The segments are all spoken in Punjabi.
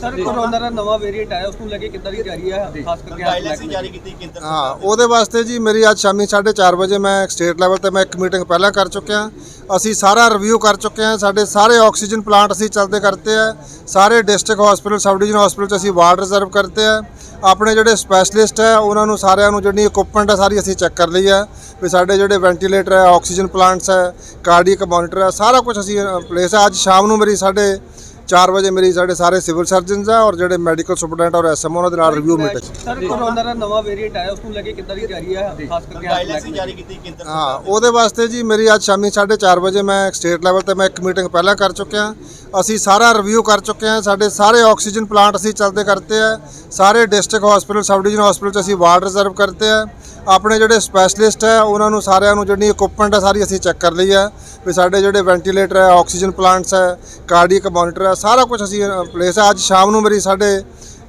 ਸਰ ਕੋਰੋਨਾ ਦਾ ਨਵਾਂ ਵੇਰੀਐਂਟ ਆਇਆ ਉਸ ਨੂੰ ਲੈ ਕੇ ਕਿੱਦਾਂ ਦੀ ਤਿਆਰੀ ਹੈ ਖਾਸ ਕਰਕੇ ਗਾਈਡਲਾਈਨਸ ਜਾਰੀ ਕੀਤੀ ਕੇਂਦਰ ਹਾਂ ਉਹਦੇ ਵਾਸਤੇ ਜੀ ਮੇਰੀ ਅੱਜ ਸ਼ਾਮੀ 4:30 ਵਜੇ ਮੈਂ ਸਟੇਟ ਲੈਵਲ ਤੇ ਮੈਂ ਇੱਕ ਮੀਟਿੰਗ ਪਹਿਲਾਂ ਕਰ ਚੁੱਕਿਆ ਅਸੀਂ ਸਾਰਾ ਰਿਵਿਊ ਕਰ ਚੁੱਕੇ ਹਾਂ। ਸਾਡੇ ਸਾਰੇ ਆਕਸੀਜਨ ਪਲਾਂਟ ਅਸੀਂ ਚੱਲਦੇ ਕਰਤੇ ਆ। ਸਾਰੇ district hospital sub division hospital 'ਚ ਅਸੀਂ ਵਾਰਡ ਰਿਜ਼ਰਵ ਕਰਤੇ ਆ। ਆਪਣੇ ਜਿਹੜੇ ਸਪੈਸ਼ਲਿਸਟ ਹੈ ਉਹਨਾਂ ਨੂੰ ਸਾਰਿਆਂ ਨੂੰ ਜਿਹੜੀ ਇਕਵਿਪਮੈਂਟ ਹੈ ਸਾਰੀ ਅਸੀਂ ਚੈੱਕ ਕਰ ਲਈ ਹੈ। ਵੀ ਸਾਡੇ ਜਿਹੜੇ ਵੈਂਟੀਲੇਟਰ ਹੈ ਆਕਸੀਜਨ ਪਲਾਂਟਸ ਹੈ ਕਾਰਡੀਅਕ ਮੋਨੀਟਰ ਹੈ ਸਾਰਾ ਕੁਝ ਅਸੀਂ ਪਲੇਸ ਹੈ। ਅੱਜ ਸ਼ਾਮ ਨੂੰ ਮੇਰੀ ਸਾਡੇ 4 ਵਜੇ ਮੇਰੀ ਸਾਡੇ ਸਾਰੇ ਸਿਵਲ ਸਰਜਨਸ ਆ ਔਰ ਜਿਹੜੇ ਮੈਡੀਕਲ ਸੁਪਰਡੈਂਟ ਔਰ ਐਸਐਮ ਉਹਨਾਂ ਦੇ ਨਾਲ ਰਿਵਿਊ ਮੀਟਿੰਗ ਸਰ ਕੋਰੋਨਾ ਦਾ ਨਵਾਂ ਵੇਰੀਐਂਟ ਆਇਆ ਉਸ ਨੂੰ ਲੈ ਕੇ ਕਿੱਦਾਂ ਦੀ ਤਿਆਰੀ ਹੈ ਖਾਸ ਕਰਕੇ ਗਾਈਡਲਾਈਨਸ ਜਾਰੀ ਕੀਤੀ ਕੇਂਦਰ ਹਾਂ ਉਹਦੇ ਵਾਸਤੇ ਜੀ ਮੇਰੀ ਅੱਜ ਸ਼ਾਮੀ 4:30 ਵਜੇ ਮੈਂ ਸਟੇਟ ਲੈਵਲ ਤੇ ਮੈਂ ਇੱਕ ਮੀਟਿੰਗ ਪਹਿਲਾਂ ਕਰ ਚੁੱਕਿਆ। ਅਸੀਂ ਸਾਰਾ ਰਿਵਿਊ ਕਰ ਚੁੱਕੇ ਹਾਂ। ਸਾਡੇ ਸਾਰੇ ਆਕਸੀਜਨ ਪਲਾਂਟ ਅਸੀਂ ਚੱਲਦੇ ਕਰਤੇ ਆ। ਸਾਰੇ district hospital sub division hospital 'ਚ ਅਸੀਂ ਵਾਰਡ ਰਿਜ਼ਰਵ ਕਰਤੇ ਆ। ਆਪਣੇ ਜਿਹੜੇ ਸਪੈਸ਼ਲਿਸਟ ਹੈ ਉਹਨਾਂ ਨੂੰ ਸਾਰਿਆਂ ਨੂੰ ਜਿਹੜੀ ਇਕਵਿਪਮੈਂਟ ਹੈ ਸਾਰੀ ਅਸੀਂ ਚੈੱਕ ਕਰ ਲਈ ਹੈ। ਵੀ ਸਾਡੇ ਜਿਹੜੇ ਵੈਂਟੀਲੇਟਰ ਹੈ ਆਕਸੀਜਨ ਪਲਾਂਟਸ ਹੈ ਕਾਰਡੀਅਕ ਮੋਨੀਟਰ ਹੈ ਸਾਰਾ ਕੁਝ ਅਸੀਂ ਪਲੇਸ ਹੈ ਅੱਜ ਸ਼ਾਮ ਨੂੰ ਮੇਰੀ ਸਾਡੇ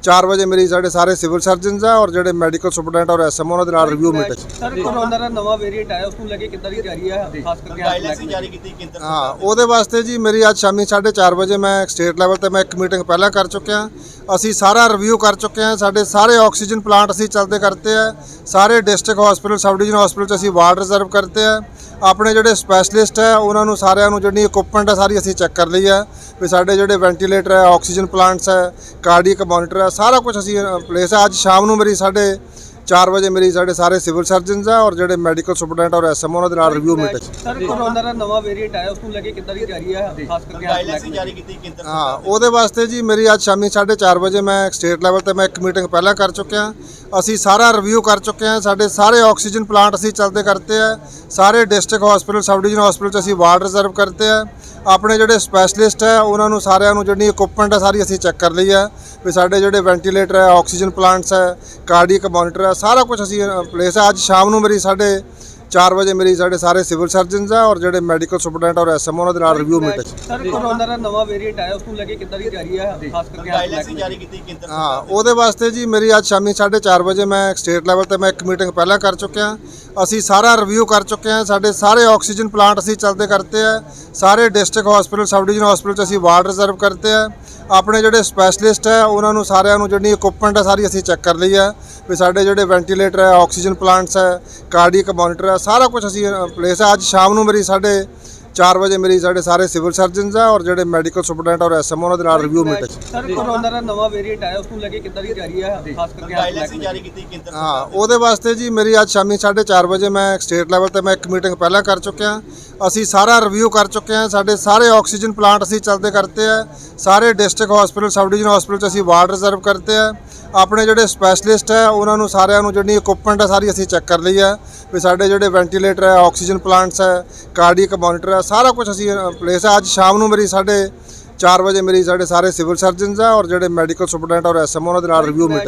4 ਵਜੇ ਮੇਰੀ ਸਾਡੇ ਸਾਰੇ ਸਿਵਲ ਸਰਜਨਸ ਆ ਔਰ ਜਿਹੜੇ ਮੈਡੀਕਲ ਸੁਪਰਡੈਂਟ ਔਰ ਐਸਐਮ ਉਹਨਾਂ ਦੇ ਨਾਲ ਰਿਵਿਊ ਮੀਟਿੰਗ ਸਰ ਕੋਰੋਨਾ ਦਾ ਨਵਾਂ ਵੇਰੀਐਂਟ ਆਇਆ ਉਸ ਨੂੰ ਲੈ ਕੇ ਕਿੱਦਾਂ ਦੀ ਤਿਆਰੀ ਹੈ ਖਾਸ ਕਰਕੇ ਗਾਈਡਲਾਈਨਸ ਜਾਰੀ ਕੀਤੀ ਕੇਂਦਰ ਹਾਂ ਉਹਦੇ ਵਾਸਤੇ ਜੀ ਮੇਰੀ ਅੱਜ ਸ਼ਾਮੀ 4:30 ਵਜੇ ਮੈਂ ਸਟੇਟ ਲੈਵਲ ਤੇ ਮੈਂ ਇੱਕ ਮੀਟਿੰਗ ਪਹਿਲਾਂ ਕਰ ਚੁੱਕਿਆ। ਅਸੀਂ ਸਾਰਾ ਰਿਵਿਊ ਕਰ ਚੁੱਕੇ ਹਾਂ। ਸਾਡੇ ਸਾਰੇ ਆਕਸੀਜਨ ਪਲਾਂਟ ਅਸੀਂ ਚੱਲਦੇ ਕਰਤੇ ਆ। ਸਾਰੇ district hospital sub division hospital 'ਚ ਅਸੀਂ ਵਾਰਡ ਰਿਜ਼ਰਵ ਕਰਤੇ ਆ। ਆਪਣੇ ਜਿਹੜੇ ਸਪੈਸ਼ਲਿਸਟ ਹੈ, ਉਹਨਾਂ ਨੂੰ ਸਾਰਿਆਂ ਨੂੰ ਜਿਹੜੀ ਇਕਵਿਪਮੈਂਟ ਹੈ, ਸਾਰੀ ਅਸੀਂ ਚੈੱਕ ਕਰ ਲਈ ਹੈ ਵੀ ਸਾਡੇ ਜਿਹੜੇ ਵੈਂਟੀਲੇਟਰ ਹੈ ਆਕਸੀਜਨ ਪਲਾਂਟਸ ਹੈ ਕਾਰਡੀਅਕ ਮੋਨੀਟਰ ਹੈ, ਸਾਰਾ ਕੁਝ ਅਸੀਂ ਪਲੇਸ ਹੈ। ਅੱਜ ਸ਼ਾਮ ਨੂੰ ਮੇਰੀ ਸਾਡੇ 4 ਵਜੇ ਮੇਰੀ ਸਾਡੇ ਸਾਰੇ ਸਿਵਲ ਸਰਜਨਸ ਆ ਔਰ ਜਿਹੜੇ ਮੈਡੀਕਲ ਸੁਪਰਡੈਂਟ ਔਰ ਐਸਐਮ ਉਹਨਾਂ ਦੇ ਨਾਲ ਰਿਵਿਊ ਮੀਟਿੰਗ ਸਰ ਕੋਰੋਨਾ ਦਾ ਨਵਾਂ ਵੇਰੀਐਂਟ ਆਇਆ ਉਸ ਨੂੰ ਲੈ ਕੇ ਕਿੱਦਾਂ ਦੀ ਤਿਆਰੀ ਹੈ ਖਾਸ ਕਰਕੇ ਗਾਈਡਲਾਈਨਸ ਜਾਰੀ ਕੀਤੀ ਕੇਂਦਰ ਹਾਂ ਉਹਦੇ ਵਾਸਤੇ ਜੀ ਮੇਰੀ ਅੱਜ ਸ਼ਾਮੀ 4:30 ਵਜੇ ਮੈਂ ਸਟੇਟ ਲੈਵਲ ਤੇ ਮੈਂ ਇੱਕ ਮੀਟਿੰਗ ਪਹਿਲਾਂ ਕਰ ਚੁੱਕਿਆ ਅਸੀਂ ਸਾਰਾ ਰਿਵਿਊ ਕਰ ਚੁੱਕੇ ਹਾਂ। ਸਾਡੇ ਸਾਰੇ ਆਕਸੀਜਨ ਪਲਾਂਟ ਅਸੀਂ ਚੱਲਦੇ ਕਰਤੇ ਆ। ਸਾਰੇ district hospital sub division hospital 'ਚ ਅਸੀਂ ਵਾਰਡ ਰਿਜ਼ਰਵ ਕਰਤੇ ਆ। ਆਪਣੇ ਜਿਹੜੇ ਸਪੈਸ਼ਲਿਸਟ ਹੈ ਉਹਨਾਂ ਨੂੰ ਸਾਰਿਆਂ ਨੂੰ ਜਿਹੜੀ ਇਕਵਿਪਮੈਂਟ ਹੈ ਸਾਰੀ ਅਸੀਂ ਚੈੱਕ ਕਰ ਲਈ ਹੈ। ਵੀ ਸਾਡੇ ਜਿਹੜੇ ਵੈਂਟੀਲੇਟਰ ਹੈ ਆਕਸੀਜਨ ਪਲਾਂਟਸ ਹੈ ਕਾਰਡੀਅਕ ਮੋਨੀਟਰ ਹੈ ਸਾਰਾ ਕੁਝ ਅਸੀਂ ਪਲੇਸ ਹੈ ਅੱਜ ਸ਼ਾਮ ਨੂੰ ਮੇਰੀ ਸਾਡੇ 4 ਵਜੇ ਮੇਰੀ ਸਾਡੇ ਸਾਰੇ ਸਿਵਲ ਸਰਜਨਸ ਆ ਔਰ ਜਿਹੜੇ ਮੈਡੀਕਲ ਸੁਪਰਡੈਂਟ ਔਰ ਐਸਐਮ ਉਹਨਾਂ ਦੇ ਨਾਲ ਰਿਵਿਊ ਮੀਟਿੰਗ ਸਰ ਕੋਰੋਨਾ ਦਾ ਨਵਾਂ ਵੇਰੀਐਂਟ ਆਇਆ ਉਸ ਨੂੰ ਲੈ ਕੇ ਕਿੱਦਾਂ ਦੀ ਤਿਆਰੀ ਹੈ ਖਾਸ ਕਰਕੇ ਗਾਈਡਲਾਈਨਸ ਜਾਰੀ ਕੀਤੀ ਕੇਂਦਰ ਹਾਂ ਉਹਦੇ ਵਾਸਤੇ ਜੀ ਮੇਰੀ ਅੱਜ ਸ਼ਾਮੀ 4:30 ਵਜੇ ਮੈਂ ਸਟੇਟ ਲੈਵਲ ਤੇ ਮੈਂ ਇੱਕ ਮੀਟਿੰਗ ਪਹਿਲਾਂ ਕਰ ਚੁੱਕਿਆ। ਅਸੀਂ ਸਾਰਾ ਰਿਵਿਊ ਕਰ ਚੁੱਕੇ ਹਾਂ। ਸਾਡੇ ਸਾਰੇ ਆਕਸੀਜਨ ਪਲਾਂਟ ਅਸੀਂ ਚੱਲਦੇ ਕਰਤੇ ਆ। ਸਾਰੇ district hospital sub division hospital 'ਚ ਅਸੀਂ ਵਾਰਡ ਰਿਜ਼ਰਵ ਕਰਤੇ ਆ। ਆਪਣੇ ਜਿਹੜੇ ਸਪੈਸ਼ਲਿਸਟ ਹੈ ਉਹਨਾਂ ਨੂੰ ਸਾਰਿਆਂ ਨੂੰ ਜਿਹੜੀ ਇਕਵਿਪਮੈਂਟ ਹੈ ਸਾਰੀ ਅਸੀਂ ਚੈੱਕ ਕਰ ਲਈ ਹੈ। ਵੀ ਸਾਡੇ ਜਿਹੜੇ ਵੈਂਟੀਲੇਟਰ ਹੈ ਆਕਸੀਜਨ ਪਲਾਂਟਸ ਹੈ ਕਾਰਡੀਅਕ ਮੋਨੀਟਰ ਹੈ ਸਾਰਾ ਕੁਝ ਅਸੀਂ ਪਲੇਸ ਹੈ ਅੱਜ ਸ਼ਾਮ ਨੂੰ ਮੇਰੀ ਸਾਡੇ 4 ਵਜੇ ਮੇਰੀ ਸਾਡੇ ਸਾਰੇ ਸਿਵਲ ਸਰਜਨਸ ਆ ਔਰ ਜਿਹੜੇ ਮੈਡੀਕਲ ਸੁਪਰਡੈਂਟ ਔਰ ਐਸਐਮ ਉਹਨਾਂ ਦੇ ਨਾਲ ਰਿਵਿਊ ਮੀਟਿੰਗ ਸਰ ਕੋਰੋਨਾ ਦਾ ਨਵਾਂ ਵੇਰੀਐਂਟ ਆਇਆ ਉਸ ਨੂੰ ਲੈ ਕੇ ਕਿੱਦਾਂ ਦੀ ਤਿਆਰੀ ਹੈ ਖਾਸ ਕਰਕੇ ਗਾਈਡਲਾਈਨਸ ਜਾਰੀ ਕੀਤੀ ਕੇਂਦਰ ਹਾਂ ਉਹਦੇ ਵਾਸਤੇ ਜੀ ਮੇਰੀ ਅੱਜ ਸ਼ਾਮੀ 4:30 ਵਜੇ ਮੈਂ ਸਟੇਟ ਲੈਵਲ ਤੇ ਮੈਂ ਇੱਕ ਮੀਟਿੰਗ ਪਹਿਲਾਂ ਕਰ ਚੁੱਕਿਆ ਅਸੀਂ ਸਾਰਾ ਰਿਵਿਊ ਕਰ ਚੁੱਕੇ ਹਾਂ। ਸਾਡੇ ਸਾਰੇ ਆਕਸੀਜਨ ਪਲਾਂਟ ਅਸੀਂ ਚੱਲਦੇ ਕਰਤੇ ਆ। ਸਾਰੇ district hospital sub division hospital 'ਚ ਅਸੀਂ ਵਾਰਡ ਰਿਜ਼ਰਵ ਕਰਤੇ ਆ। ਆਪਣੇ ਜਿਹੜੇ ਸਪੈਸ਼ਲਿਸਟ ਹੈ ਉਹਨਾਂ ਨੂੰ ਸਾਰਿਆਂ ਨੂੰ ਜਿਹੜੀ ਇਕਵਿਪਮੈਂਟ ਹੈ ਸਾਰੀ ਅਸੀਂ ਚੈੱਕ ਕਰ ਲਈ ਹੈ। ਵੀ ਸਾਡੇ ਜਿਹੜੇ ਵੈਂਟੀਲੇਟਰ ਹੈ ਆਕਸੀਜਨ ਪਲਾਂਟਸ ਹੈ ਕਾਰਡੀਅਕ ਮੋਨੀਟਰ ਹੈ ਸਾਰਾ ਕੁਝ ਅਸੀਂ ਪਲੇਸ ਆ। ਅੱਜ ਸ਼ਾਮ ਨੂੰ ਮੇਰੀ ਸਾਡੇ 4 ਵਜੇ ਮੇਰੀ ਸਾਡੇ ਸਾਰੇ ਸਿਵਲ ਸਰਜਨਸ ਆ ਔਰ ਜਿਹੜੇ ਮੈਡੀਕਲ ਸੁਪਰਡੈਂਟ ਔਰ ਐਸਐਮ ਉਹਨਾਂ ਦੇ ਨਾਲ ਰਿਵਿਊ ਮੀਟਿੰਗ